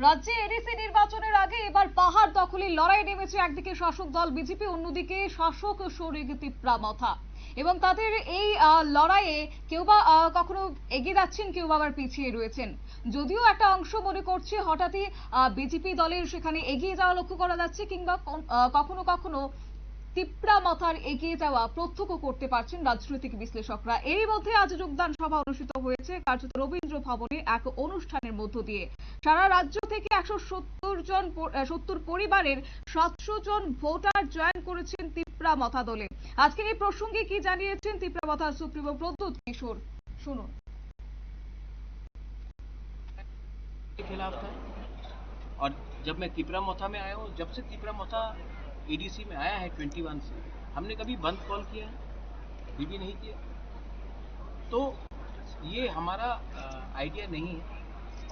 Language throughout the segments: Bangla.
রাজ্যে এডিসি নির্বাচনের আগে এবার পাহাড় দখলে লড়াই নেমেছে একদিকে শাসক দল বিজেপি, অন্যদিকে শাসক শরিক তিপ্রা মাথা। এবং তাদের এই লড়াইয়ে কেউ বা কখনো এগিয়ে যাচ্ছেন, কেউ আবার পিছিয়ে রয়েছেন। যদিও একটা অংশ মনে করছে হঠাৎই বিজেপি দলের সেখানে এগিয়ে যাওয়া লক্ষ্য করা যাচ্ছে কিংবা কখনো কখনো তিপ্রা মাথার এগিয়ে যাওয়া প্রত্যক্ষ করতে পারছেন রাজনৈতিক বিশ্লেষকরা এরই মধ্যে আজ যোগদান সভা অনুষ্ঠিত হয়েছে কার্যত রবীন্দ্র ভবনে এক অনুষ্ঠানের মধ্য দিয়ে সারা রাজ্য থেকে একশো সত্তর জন সত্তর পরিবারের সাতশো জন ভোটার জয়েন করেছেন তিপ্রা মাথা দলে আজকের এই প্রসঙ্গে কি জানিয়েছেন তিপ্রা মাথার সুপ্রিমো প্রদ্যুৎ কিশোর শুনুন के खिलाफ था और जब मैं तिपरा मोथा में आया हूँ जब से तिपरा मोथा एडीसी में आया है 21 से। हमने कभी बंद कॉल किया है? ये भी नहीं किया। तो ये हमारा आइडिया नहीं है।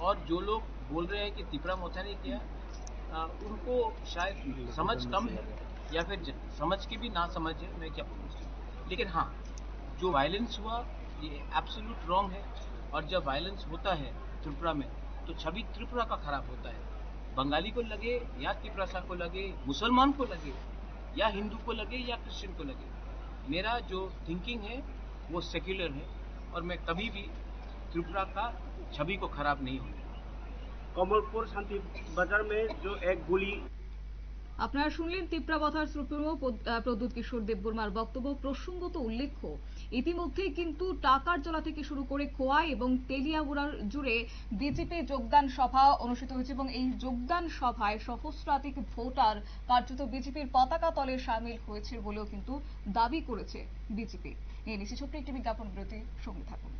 और जो लोग बोल रहे हैं कि तिपरा मोथा ने किया अ, उनको शायद समझ कम है। या फिर समझ के भी ना समझ है मैं क्या बोलूँ लेकिन हाँ जो वायलेंस हुआ ये एब्सोल्यूट रॉन्ग है। और जब वायलेंस होता है त्रिपुरा में तो छवि त्रिपुरा का खराब होता है। बंगाली को लगे, या त्रिपुरा को लगे, मुसलमान को लगे, या हिंदू को लगे, या क्रिश्चियन को लगे। मेरा जो थिंकिंग है, वो सेक्युलर है, और मैं कभी भी त्रिपुरा का छवि को खराब नहीं होने कमलपुर शांति बाज़ार में जो एक गोली আপনারা শুনলেন তিপ্রাবথার সুপ্রিমো প্রদ্যুৎ কিশোর দেববর্মার বক্তব্য, প্রসঙ্গত উল্লেখ্য, ইতিমধ্যেই কিন্তু টাকার জলা থেকে শুরু করে খোয়াই এবং তেলিয়াবুড়ার জুড়ে বিজেপি যোগদান সভা অনুষ্ঠিত হয়েছে এবং এই যোগদান সভায় সহস্রাধিক ভোটার কার্যত বিজেপির পতাকা তলে সামিল হয়েছে বলেও কিন্তু দাবি করেছে বিজেপি। নিয়ে নিচ্ছি ছোট্ট একটি বিজ্ঞাপন বিরতি সঙ্গে থাকুন।